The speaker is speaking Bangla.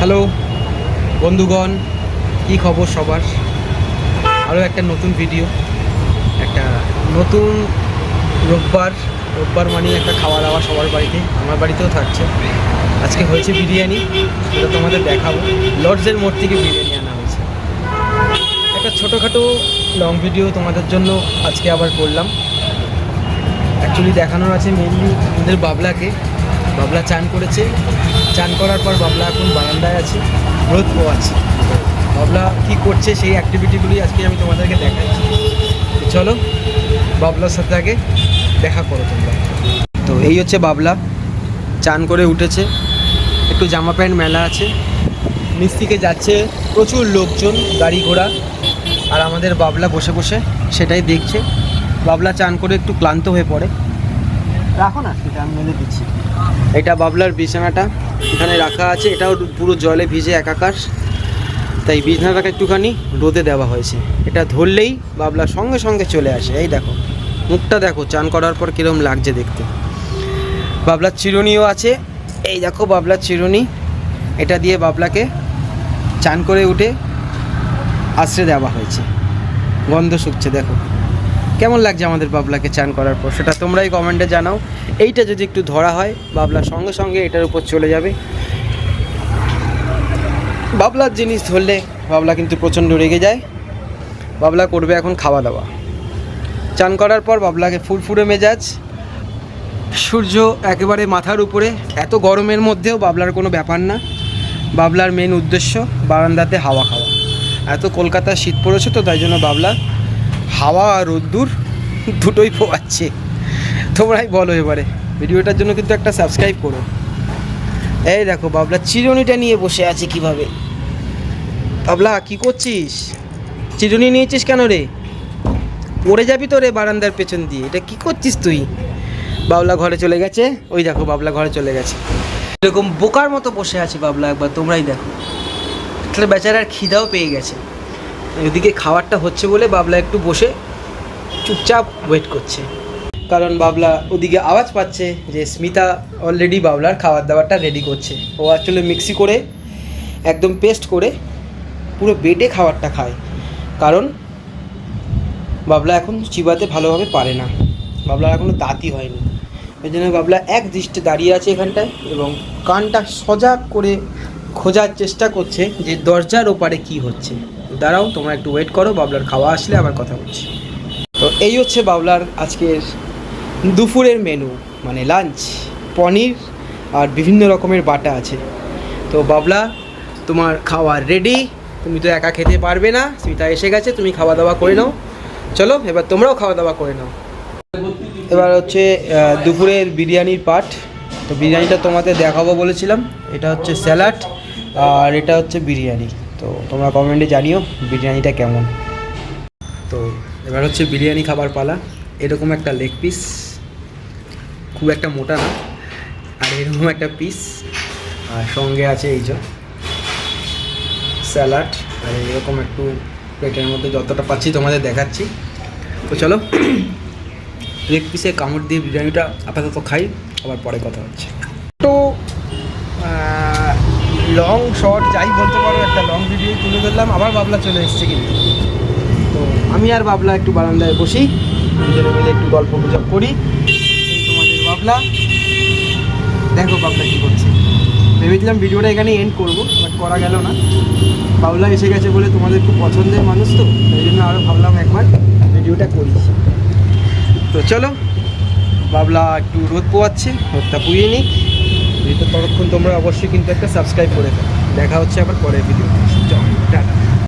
হ্যালো, বন্ধুগণ, কী খবর সবার? আরও একটা নতুন ভিডিও একটা নতুন রোববার রোববার মানে একটা খাওয়া দাওয়া সবার বাড়িতে, আমার বাড়িতেও থাকছে। আজকে হয়েছে বিরিয়ানি, সেটা তোমাদের দেখাবো। লর্ডসের মোড় থেকে বিরিয়ানি আনা হয়েছে। একটা ছোটোখাটো লং ভিডিও তোমাদের জন্য আজকে আবার করলাম। অ্যাকচুয়ালি দেখানোর আছে মেনলি আমাদের বাবলাকে। বাবলা চান করেছে। চান করার পর বাবলা এখন বারান্দায় আছে রোদ পোয়াচ্ছে বাবলা কী করছে সেই অ্যাক্টিভিটিগুলি আজকে আমি তোমাদেরকে দেখাচ্ছি। চলো, বাবলার সাথে আগে দেখা করো তোমরা। তো এই হচ্ছে বাবলা, চান করে উঠেছে। একটু জামা প্যান্ট মেলা আছে। নিচ থেকে যাচ্ছে প্রচুর লোকজন, গাড়ি ঘোড়া। আর আমাদের বাবলা বসে বসে সেটাই দেখছে। বাবলা চান করে একটু ক্লান্ত হয়ে পড়ে। রাখো না, সেটা আমি মেলে দিচ্ছি। এটা বাবলার বিছানাটা, এখানে রাখা আছে, এটাও পুরো জলে ভিজে একাকার। তাই বিছানাটাকে একটুখানি রোদে দেওয়া হয়েছে। এটা ধরলেই বাবলা সঙ্গে সঙ্গে চলে আসে। এই দেখো, মুখটা দেখো, চান করার পর কীরকম লাগছে দেখতে। বাবলার চিরুনিও আছে। এই দেখো বাবলার চিরুনি। এটা দিয়ে বাবলাকে চান করে উঠে আশ্রে দেওয়া হয়েছে। গন্ধ শুকছে, দেখো। কেমন লাগছে আমাদের বাবলাকে চান করার পর? সেটা তোমরাই কমেন্টে জানাও। এইটা যদি একটু ধরা হয়, বাবলার সঙ্গে সঙ্গে এটার উপর চলে যাবে। বাবলার জিনিস ধরলে বাবলা কিন্তু প্রচণ্ড রেগে যায়। বাবলা করবে এখন খাওয়া দাওয়া। চান করার পর বাবলাকে ফুরফুরে মেজাজ। সূর্য একেবারে মাথার উপরে। এত গরমের মধ্যেও বাবলার কোনো ব্যাপার না। বাবলার মেন উদ্দেশ্য বারান্দাতে হাওয়া খাওয়া। এত কলকাতায় শীত পড়েছে তো তাই জন্য বাবলা হাওয়া আর রোদ্দুর দুটোই পোয়াচ্ছে। তোমরাই বলো এবারে। ভিডিওটার জন্য কিন্তু একটা সাবস্ক্রাইব করো। এই দেখো, বাবলা চিরুনিটা নিয়ে বসে আছে কীভাবে? বাবলা, কি করছিস? চিরুনি নিয়েছিস কেন রে? পড়ে যাবি তো রে বারান্দার পেছন দিয়ে। এটা কি করছিস তুই? বাবলা ঘরে চলে গেছে। ওই দেখো, বাবলা ঘরে চলে গেছে। এরকম বোকার মতো বসে আছে বাবলা একবার, তোমরাই দেখো। তাহলে বেচারার খিদাও পেয়ে গেছে। ওদিকে খাবারটা হচ্ছে বলে বাবলা একটু বসে চুপচাপ ওয়েট করছে। কারণ বাবলা ওদিকে আওয়াজ পাচ্ছে যে স্মিতা অলরেডি বাবলার খাবার দাবারটা রেডি করছে। ও আসলে মিক্সি করে, একদম পেস্ট করে পুরো বেটে খাবারটা খায়। কারণ বাবলা এখন চিবাতে ভালোভাবে পারে না। বাবলার এখনও দাঁতই হয়নি। ওই জন্য বাবলা এক দৃষ্টে দাঁড়িয়ে আছে এখানটায় এবং কানটা সজাগ করে খোঁজার চেষ্টা করছে যে দরজার ওপারে কি হচ্ছে। দাঁড়াও, তোমরা একটু ওয়েট করো, বাবলার খাওয়া আসলে আবার কথা বলছি। তো এই হচ্ছে বাবলার আজকের দুপুরের মেনু মানে লাঞ্চ পনির আর বিভিন্ন রকমের বাটা আছে। তো বাবলা, তোমার খাওয়ার রেডি তুমি তো একা খেতে পারবে না স্মিতা এসে গেছে, তুমি খাওয়া দাওয়া করে নাও। চলো, এবার তোমরাও খাওয়া দাওয়া করে নাও। এবার হচ্ছে দুপুরের বিরিয়ানির পাট তো বিরিয়ানিটা তোমাদের দেখাবো বলেছিলাম, এটা হচ্ছে স্যালাড আর এটা হচ্ছে বিরিয়ানি। তো তোমরা কমেন্টে জানিও, বিরিয়ানিটা কেমন? তো এবার হচ্ছে বিরিয়ানি খাবার পালা। এরকম একটা লেগ পিস খুব একটা মোটা না, আর এরকম একটা পিস আর সঙ্গে আছে এই যে স্যালাড আর এরকম একটু প্লেটের মধ্যে যতটা পাচ্ছি তোমাদের দেখাচ্ছি। তো চলো লেগ পিসে কামড় দিয়ে বিরিয়ানিটা আপাতত খাই, আবার পরে কথা হচ্ছে। লং শর্ট যাই বলতে পারো, একটা লং ভিডিও তুলে ধরলাম। আবার বাবলা চলে এসছে কিন্তু। তো আমি আর বাবলা একটু বারান্দায় বসি। দুজনে মিলে একটু গল্প গুজব করি। তোমাদের বাবলা। দেখো বাবলা কী করছে। ভেবেছিলাম ভিডিওটা এখানে এন্ড করব বাট করা গেল না। বাবলা এসে গেছে বলে তোমাদের খুব পছন্দের মানুষ তো সেই জন্য আরও ভাবলাম একবার ভিডিওটা করি। তো চলো, বাবলা একটু রোদ পোয়াচ্ছে রোদটা নিক। ভিডিওটা ততক্ষণ তোমরা অবশ্যই কিন্তু একটা সাবস্ক্রাইব করে দেখা হচ্ছে আবার পরের ভিডিও টাটা।